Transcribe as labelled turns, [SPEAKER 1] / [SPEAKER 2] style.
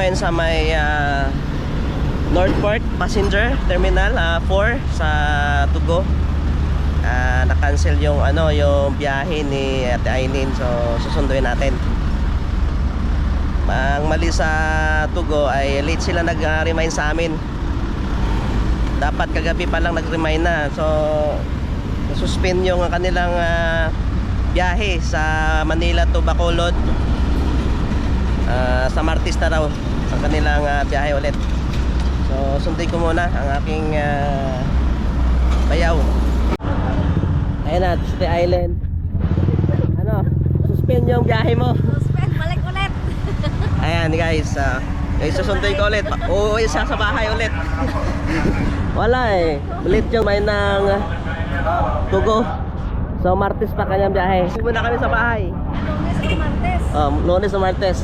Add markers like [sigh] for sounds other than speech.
[SPEAKER 1] ngayon sa may ah, Northport Passenger Terminal ah, 4 sa Tugo. Ah, na-cancel yung ano, yung biyahe ni Ate Ainin. So susunduin natin. Ang mali sa Tugo ay late sila nag-remind sa amin. Dapat kagabi pa lang nag-remind na. So suspend yung kanilang ah, biyahe sa Manila to Bacolod. Ah, sa Martis na raw ang kanilang ah, biyahe ulit. So sundin ko muna ang aking ah, bayaw. Ayun na, City Island. Ano, suspend yung biyahe mo.
[SPEAKER 2] Suspend, balik ulit. [laughs]
[SPEAKER 1] Ayan guys, uh, eh, susunduin ko ulit. Uuwi siya sa bahay ulit. Wala eh. Ulit yung may ng uh, tugo. So Martes pa kanyang biyahe. Muna kami sa bahay.
[SPEAKER 2] Lunes at Martes.
[SPEAKER 1] Um, lunes sa Martes.